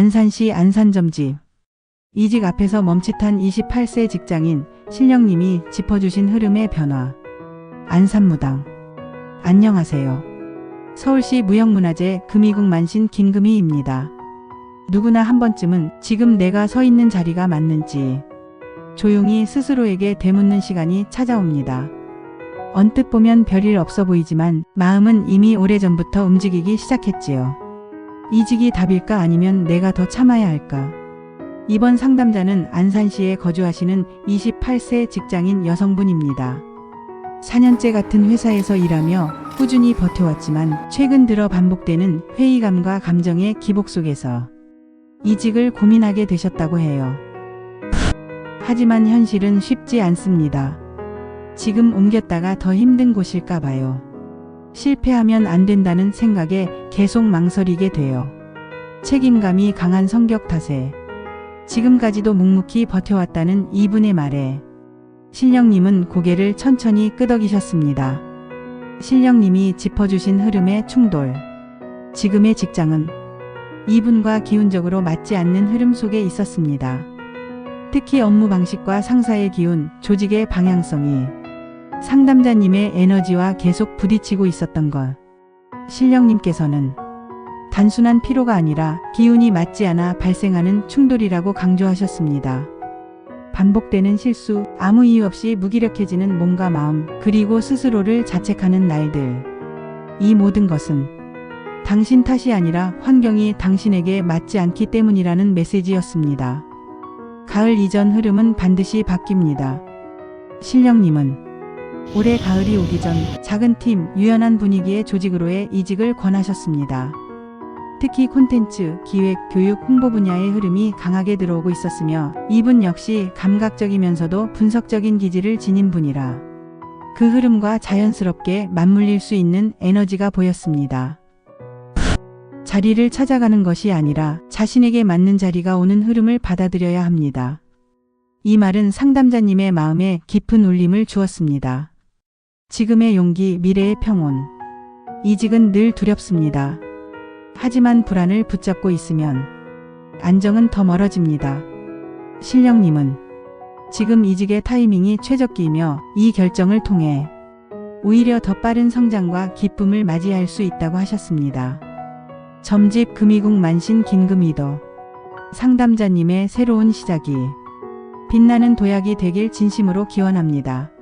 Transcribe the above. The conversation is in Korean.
안산시 안산점집. 이직 앞에서 멈칫한 28세 직장인 신령님이 짚어주신 흐름의 변화. 안산무당. 안녕하세요. 서울시 무형문화재 금이국 만신 김금희입니다. 누구나 한 번쯤은 지금 내가 서 있는 자리가 맞는지 조용히 스스로에게 되묻는 시간이 찾아옵니다. 언뜻 보면 별일 없어 보이지만 마음은 이미 오래전부터 움직이기 시작했지요. 이직이 답일까 아니면 내가 더 참아야 할까? 이번 상담자는 안산시에 거주하시는 28세 직장인 여성분입니다. 4년째 같은 회사에서 일하며 꾸준히 버텨왔지만 최근 들어 반복되는 회의감과 감정의 기복 속에서 이직을 고민하게 되셨다고 해요. 하지만 현실은 쉽지 않습니다. 지금 옮겼다가 더 힘든 곳일까 봐요. 실패하면 안 된다는 생각에 계속 망설이게 돼요. 책임감이 강한 성격 탓에 지금까지도 묵묵히 버텨왔다는 이분의 말에 신령님은 고개를 천천히 끄덕이셨습니다. 신령님이 짚어주신 흐름의 충돌. 지금의 직장은 이분과 기운적으로 맞지 않는 흐름 속에 있었습니다. 특히 업무 방식과 상사의 기운, 조직의 방향성이 상담자님의 에너지와 계속 부딪히고 있었던 것. 신령님께서는 단순한 피로가 아니라 기운이 맞지 않아 발생하는 충돌이라고 강조하셨습니다. 반복되는 실수, 아무 이유 없이 무기력해지는 몸과 마음, 그리고 스스로를 자책하는 날들. 이 모든 것은 당신 탓이 아니라 환경이 당신에게 맞지 않기 때문이라는 메시지였습니다. 가을 이전 흐름은 반드시 바뀝니다. 신령님은 올해 가을이 오기 전 작은 팀, 유연한 분위기의 조직으로의 이직을 권하셨습니다. 특히 콘텐츠, 기획, 교육, 홍보 분야의 흐름이 강하게 들어오고 있었으며 이분 역시 감각적이면서도 분석적인 기질을 지닌 분이라 그 흐름과 자연스럽게 맞물릴 수 있는 에너지가 보였습니다. 자리를 찾아가는 것이 아니라 자신에게 맞는 자리가 오는 흐름을 받아들여야 합니다. 이 말은 상담자님의 마음에 깊은 울림을 주었습니다. 지금의 용기, 미래의 평온. 이직은 늘 두렵습니다. 하지만 불안을 붙잡고 있으면 안정은 더 멀어집니다. 신령님은 지금 이직의 타이밍이 최적기이며 이 결정을 통해 오히려 더 빠른 성장과 기쁨을 맞이할 수 있다고 하셨습니다. 점집 금이국 만신 긴금이도 상담자님의 새로운 시작이 빛나는 도약이 되길 진심으로 기원합니다.